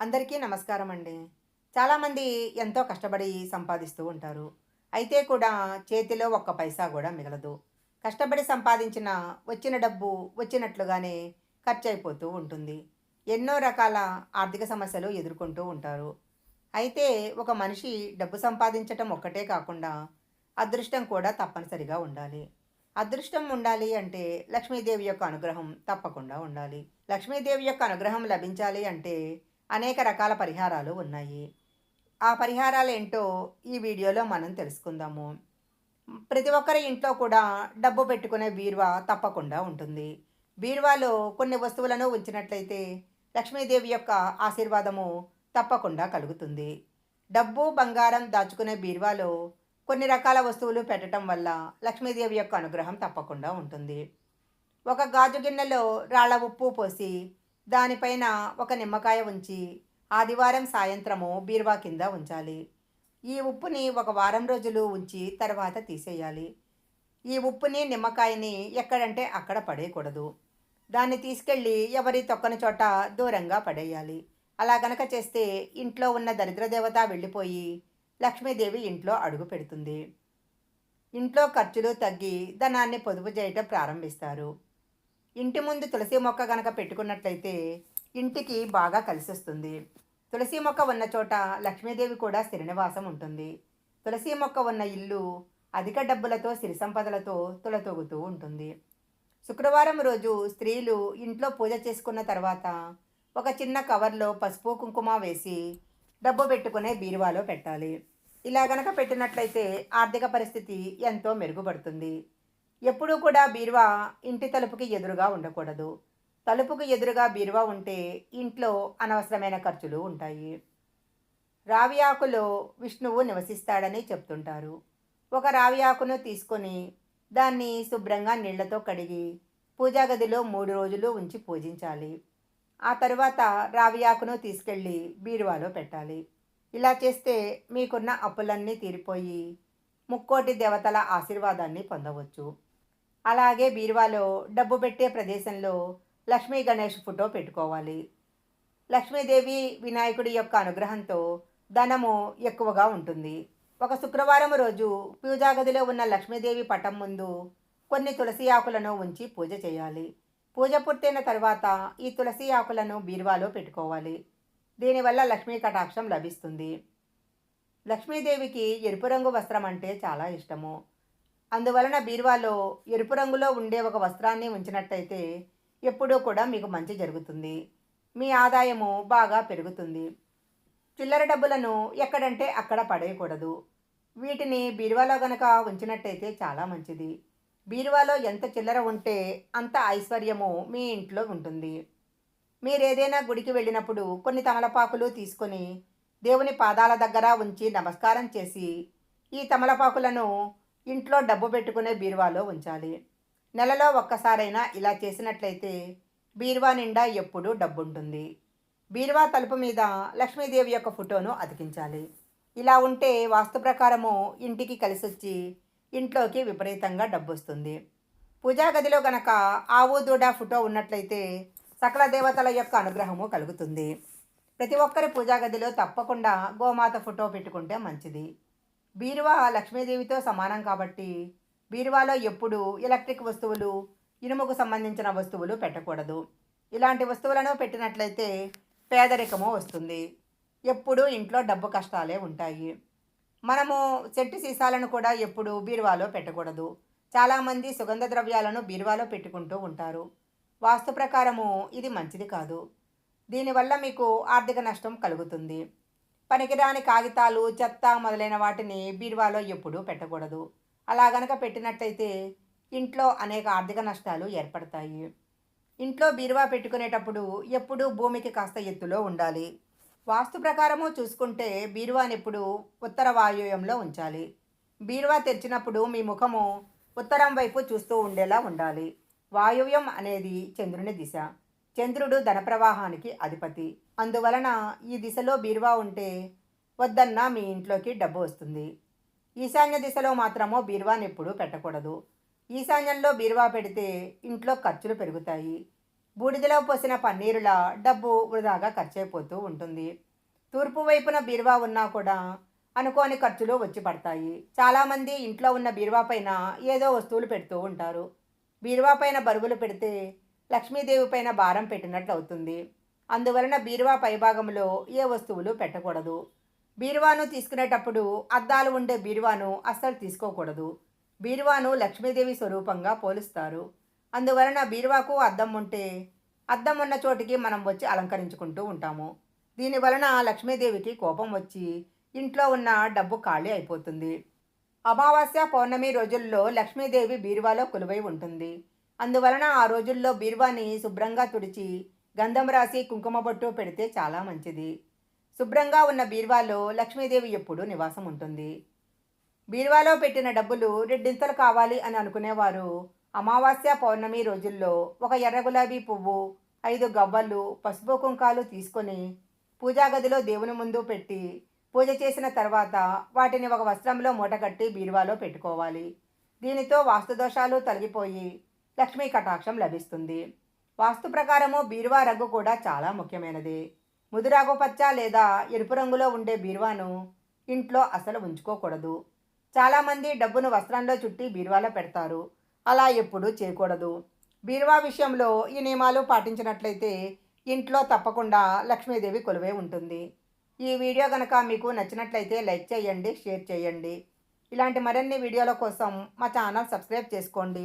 అందరికీ నమస్కారం అండి. చాలామంది ఎంతో కష్టపడి సంపాదిస్తూ ఉంటారు. అయితే కూడా చేతిలో ఒక్క పైసా కూడా మిగలదు. కష్టపడి సంపాదించిన వచ్చిన డబ్బు వచ్చినట్లుగానే ఖర్చు అయిపోతూ ఉంటుంది. ఎన్నో రకాల ఆర్థిక సమస్యలు ఎదుర్కొంటూ ఉంటారు. అయితే ఒక మనిషి డబ్బు సంపాదించటం ఒక్కటే కాకుండా అదృష్టం కూడా తప్పనిసరిగా ఉండాలి. అదృష్టం ఉండాలి అంటే లక్ష్మీదేవి యొక్క అనుగ్రహం తప్పకుండా ఉండాలి. లక్ష్మీదేవి యొక్క అనుగ్రహం లభించాలి అంటే అనేక రకాల పరిహారాలు ఉన్నాయి. ఆ పరిహారాలు ఏంటో ఈ వీడియోలో మనం తెలుసుకుందాము. ప్రతి ఒక్కరి ఇంట్లో కూడా డబ్బు పెట్టుకునే బీరువా తప్పకుండా ఉంటుంది. బీరువాలో కొన్ని వస్తువులను ఉంచినట్లయితే లక్ష్మీదేవి యొక్క ఆశీర్వాదము తప్పకుండా కలుగుతుంది. డబ్బు బంగారం దాచుకునే బీరువాలో కొన్ని రకాల వస్తువులు పెట్టడం వల్ల లక్ష్మీదేవి యొక్క అనుగ్రహం తప్పకుండా ఉంటుంది. ఒక గాజు గిన్నెలో రాళ్ళ ఉప్పు పోసి దానిపైన ఒక నిమ్మకాయ ఉంచి ఆదివారం సాయంత్రము బీరువా కింద ఉంచాలి. ఈ ఉప్పుని ఒక వారం రోజులు ఉంచి తర్వాత తీసేయాలి. ఈ ఉప్పుని నిమ్మకాయని ఎక్కడంటే అక్కడ పడేయకూడదు. దాన్ని తీసుకెళ్ళి ఎవరి తొక్కని చోట దూరంగా పడేయాలి. అలా గనక చేస్తే ఇంట్లో ఉన్న దరిద్రదేవత వెళ్ళిపోయి లక్ష్మీదేవి ఇంట్లో అడుగు పెడుతుంది. ఇంట్లో ఖర్చులు తగ్గి ధనాన్ని పొదుపు చేయటం ప్రారంభిస్తారు. ఇంటి ముందు తులసి మొక్క గనక పెట్టుకున్నట్లయితే ఇంటికి బాగా కలిసి వస్తుంది తులసి మొక్క ఉన్న చోట లక్ష్మీదేవి కూడా శ్రీనివాసం ఉంటుంది. తులసి మొక్క ఉన్న ఇల్లు అధిక డబ్బులతో సిరి సంపదలతో తులతూగుతూ ఉంటుంది. శుక్రవారం రోజు స్త్రీలు ఇంట్లో పూజ చేసుకున్న తర్వాత ఒక చిన్న కవర్లో పసుపు కుంకుమ వేసి డబ్బు పెట్టుకునే బీరువాలో పెట్టాలి. ఇలా గనక పెట్టినట్లయితే ఆర్థిక పరిస్థితి ఎంతో మెరుగుపడుతుంది. ఎప్పుడూ కూడా బీరువా ఇంటి తలుపుకి ఎదురుగా ఉండకూడదు. తలుపుకు ఎదురుగా బీరువా ఉంటే ఇంట్లో అనవసరమైన ఖర్చులు ఉంటాయి. రావి ఆకులో విష్ణువు నివసిస్తాడని చెప్తుంటారు. ఒక రావి ఆకును తీసుకొని దాన్ని శుభ్రంగా నీళ్ళతో కడిగి పూజా గదిలో మూడు రోజులు ఉంచి పూజించాలి. ఆ తరువాత రావి ఆకును తీసుకెళ్ళి బీరువాలో పెట్టాలి. ఇలా చేస్తే మీకున్న అప్పులన్నీ తీరిపోయి ముక్కోటి దేవతల ఆశీర్వాదాన్ని పొందవచ్చు. అలాగే బీరువాలో డబ్బు పెట్టే ప్రదేశంలో లక్ష్మీ గణేష్ ఫోటో పెట్టుకోవాలి. లక్ష్మీదేవి వినాయకుడి యొక్క అనుగ్రహంతో ధనము ఎక్కువగా ఉంటుంది. ఒక శుక్రవారం రోజు పూజా గదిలో ఉన్న లక్ష్మీదేవి పటం ముందు కొన్ని తులసి ఆకులను ఉంచి పూజ చేయాలి. పూజ పూర్తయిన తర్వాత ఈ తులసి ఆకులను బీరువాలో పెట్టుకోవాలి. దీనివల్ల లక్ష్మీ కటాక్షం లభిస్తుంది. లక్ష్మీదేవికి ఎరుపు రంగు వస్త్రం అంటే చాలా ఇష్టము. అందువలన బీరువాలో ఎరుపు రంగులో ఉండే ఒక వస్త్రాన్ని ఉంచినట్టయితే ఎప్పుడూ కూడా మీకు మంచి జరుగుతుంది. మీ ఆదాయము బాగా పెరుగుతుంది. చిల్లర డబ్బులను ఎక్కడంటే అక్కడ పడేయకూడదు. వీటిని బీరువాలో గనక ఉంచినట్టయితే చాలా మంచిది. బీరువాలో ఎంత చిల్లర ఉంటే అంత ఐశ్వర్యము మీ ఇంట్లో ఉంటుంది. మీరు ఏదైనా గుడికి వెళ్ళినప్పుడు కొన్ని తమలపాకులు తీసుకొని దేవుని పాదాల దగ్గర ఉంచి నమస్కారం చేసి ఈ తమలపాకులను ఇంట్లో డబ్బు పెట్టుకునే బీరువాలో ఉంచాలి. నెలలో ఒక్కసారైనా ఇలా చేసినట్లయితే బీరువా నిండా ఎప్పుడూ డబ్బు ఉంటుంది బీరువా తలుపు మీద లక్ష్మీదేవి యొక్క ఫోటోను అతికించాలి. ఇలా ఉంటే వాస్తు ప్రకారము ఇంటికి కలిసొచ్చి ఇంట్లోకి విపరీతంగా డబ్బు వస్తుంది పూజా గదిలో గనక ఆవు దూడ ఫోటో ఉన్నట్లయితే సకల దేవతల యొక్క అనుగ్రహము కలుగుతుంది. ప్రతి ఒక్కరి పూజా గదిలో తప్పకుండా గోమాత ఫోటో పెట్టుకుంటే మంచిది. బీరువా లక్ష్మీదేవితో సమానం కాబట్టి బీరువాలో ఎప్పుడు ఎలక్ట్రిక్ వస్తువులు ఇనుముకు సంబంధించిన వస్తువులు పెట్టకూడదు. ఇలాంటి వస్తువులను పెట్టినట్లయితే పేదరికము వస్తుంది. ఎప్పుడూ ఇంట్లో డబ్బు కష్టాలే ఉంటాయి. మనము చెట్టు సీసాలను కూడా ఎప్పుడు బీరువాలో పెట్టకూడదు. చాలామంది సుగంధ ద్రవ్యాలను బీరువాలో పెట్టుకుంటూ ఉంటారు. వాస్తు ప్రకారము ఇది మంచిది కాదు. దీనివల్ల మీకు ఆర్థిక నష్టం కలుగుతుంది. పనికిరాని కాగితాలు చెత్త మొదలైన వాటిని బీరువాలో ఎప్పుడూ పెట్టకూడదు. అలా గనక పెట్టినట్టయితే ఇంట్లో అనేక ఆర్థిక నష్టాలు ఏర్పడతాయి. ఇంట్లో బీరువా పెట్టుకునేటప్పుడు ఎప్పుడూ భూమికి కాస్త ఎత్తులో ఉండాలి. వాస్తు ప్రకారము చూసుకుంటే బీరువాని ఎప్పుడు ఉత్తర వాయువ్యంలో ఉంచాలి. బీరువా తెరిచినప్పుడు మీ ముఖము ఉత్తరం వైపు చూస్తూ ఉండేలా ఉండాలి. వాయువ్యం అనేది చంద్రుని దిశ. చంద్రుడు ధన ప్రవాహానికి అధిపతి. అందువలన ఈ దిశలో బీరువా ఉంటే వద్దన్నా మీ ఇంట్లోకి డబ్బు వస్తుంది. ఈశాన్య దిశలో మాత్రమో బీరువాని ఎప్పుడూ పెట్టకూడదు. ఈశాన్యంలో బీరువా పెడితే ఇంట్లో ఖర్చులు పెరుగుతాయి. బూడిదలో పోసిన పన్నీరులా డబ్బు వృధాగా ఖర్చయిపోతూ ఉంటుంది. తూర్పు వైపున బీరువా ఉన్నా కూడా అనుకోని ఖర్చులు వచ్చి పడతాయి. చాలామంది ఇంట్లో ఉన్న బీరువా పైన ఏదో వస్తువులు పెడుతూ ఉంటారు. బీరువా పైన బరువులు పెడితే లక్ష్మీదేవి పైన భారం పెట్టినట్లు అవుతుంది అందువలన బీరువా పైభాగంలో ఏ వస్తువులు పెట్టకూడదు. బీరువాను తీసుకునేటప్పుడు అద్దాలు ఉండే బీరువాను అస్సలు తీసుకోకూడదు. బీరువాను లక్ష్మీదేవి స్వరూపంగా పోలుస్తారు. అందువలన బీరువాకు అద్దం ఉంటే అద్దం ఉన్న చోటికి మనం వచ్చి అలంకరించుకుంటూ ఉంటాము. దీని వలన లక్ష్మీదేవికి కోపం వచ్చి ఇంట్లో ఉన్న డబ్బు ఖాళీ అయిపోతుంది. అమావాస్య పౌర్ణమి రోజుల్లో లక్ష్మీదేవి బీరువాలో కొలువై ఉంటుంది. అందువలన ఆ రోజుల్లో బీరువాని శుభ్రంగా తుడిచి గంధం రాసి కుంకుమ బొట్టు పెడితే చాలా మంచిది. శుభ్రంగా ఉన్న బీరువాలో లక్ష్మీదేవి ఎప్పుడూ నివాసం ఉంటుంది. బీరువాలో పెట్టిన డబ్బులు రెడ్డింతలు కావాలి అని అనుకునేవారు. అమావాస్య పౌర్ణమి రోజుల్లో ఒక ఎర్ర గులాబీ పువ్వు ఐదు గవ్వలు పసుపు కుంకాలు తీసుకొని పూజా గదిలో దేవుని ముందు పెట్టి పూజ చేసిన తర్వాత వాటిని ఒక వస్త్రంలో మూటగట్టి బీరువాలో పెట్టుకోవాలి. దీనితో వాస్తు దోషాలు తొలగిపోయి లక్ష్మీ కటాక్షం లభిస్తుంది. వాస్తు ప్రకారము బీరువా రంగు కూడా చాలా ముఖ్యమైనది. ముదురాకుపచ్చ లేదా ఎరుపు రంగులో ఉండే బీరువాను ఇంట్లో అసలు ఉంచుకోకూడదు. చాలామంది డబ్బును వస్త్రంలో చుట్టి బీరువాలో పెడతారు. అలా ఎప్పుడూ చేయకూడదు. బీరువా విషయంలో ఈ నియమాలు పాటించినట్లయితే ఇంట్లో తప్పకుండా లక్ష్మీదేవి కొలువై ఉంటుంది. ఈ వీడియో కనుక మీకు నచ్చినట్లయితే లైక్ చేయండి షేర్ చేయండి. ఇలాంటి మరిన్ని వీడియోల కోసం మా ఛానల్ సబ్స్క్రైబ్ చేసుకోండి.